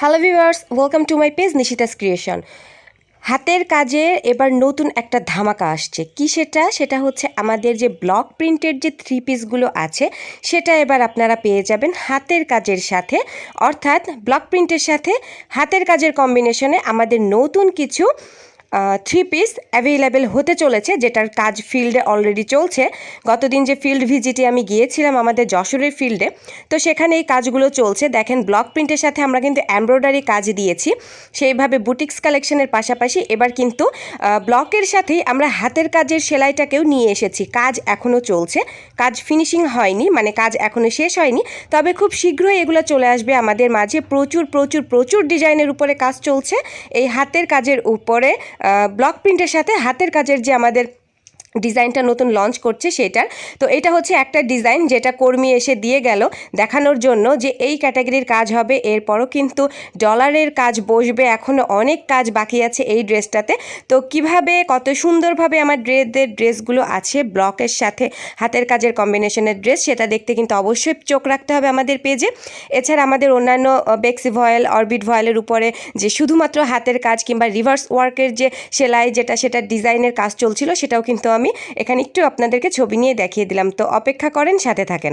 Hello viewers welcome to my page Nishita's creation হাতের কাজে এবার নতুন একটা ধামাকা আসছে। কি সেটা? সেটা হচ্ছে আমাদের যে ব্লক প্রিন্টের যে থ্রি পিসগুলো আছে, সেটা এবার আপনারা পেয়ে যাবেন হাতের কাজের সাথে। অর্থাৎ ব্লক প্রিন্টের সাথে হাতের কাজের কম্বিনেশনে আমাদের নতুন কিছু থ্রি পিস অ্যাভেলেবেল হতে চলেছে, যেটার কাজ ফিল্ডে অলরেডি চলছে। গতদিন যে ফিল্ড ভিজিটে আমি গিয়েছিলাম আমাদের যশোরের ফিল্ডে তো সেখানে এই কাজগুলো চলছে। দেখেন ব্লক প্রিন্টের সাথে আমরা কিন্তু এমব্রয়ডারি কাজ দিয়েছি। সেইভাবে বুটিক্স কালেকশনের পাশাপাশি এবার কিন্তু ব্লকের সাথেই আমরা হাতের কাজের সেলাইটাকেও নিয়ে এসেছি। কাজ এখনও চলছে। কাজ ফিনিশিং হয়নি মানে কাজ এখনও শেষ হয়নি। তবে খুব শীঘ্রই এগুলো চলে আসবে আমাদের মাঝে। প্রচুর প্রচুর প্রচুর ডিজাইনের উপরে কাজ চলছে। এই হাতের কাজের উপরে ব্লক প্রিন্টের সাথে হাতের কাজের যে আমাদের ডিজাইনটা নতুন লঞ্চ করছে সেটার। তো এটা হচ্ছে একটা ডিজাইন যেটা কর্মী এসে দিয়ে গেল দেখানোর জন্য যে এই ক্যাটাগরির কাজ হবে। এরপরও কিন্তু ডলারের কাজ বসবে এখনও অনেক কাজ বাকি আছে এই ড্রেসটাতে। তো কীভাবে, কত সুন্দরভাবে আমার ড্রেসদের ড্রেসগুলো আছে, ব্লকের সাথে হাতের কাজের কম্বিনেশনের ড্রেস, সেটা দেখতে কিন্তু অবশ্যই চোখ রাখতে হবে আমাদের পেজে। এছাড়া আমাদের অন্যান্য বেক্সি ভয়েল, অরবিট ভয়েলের উপরে যে শুধুমাত্র হাতের কাজ কিংবা রিভার্স ওয়ার্কের যে সেলাই যেটা, সেটা ডিজাইনের কাজ চলছিল, সেটাও কিন্তু আমি এখানে একটু আপনাদেরকে ছবি নিয়ে দেখিয়ে দিলাম। তো অপেক্ষা করেন সাথে থাকেন।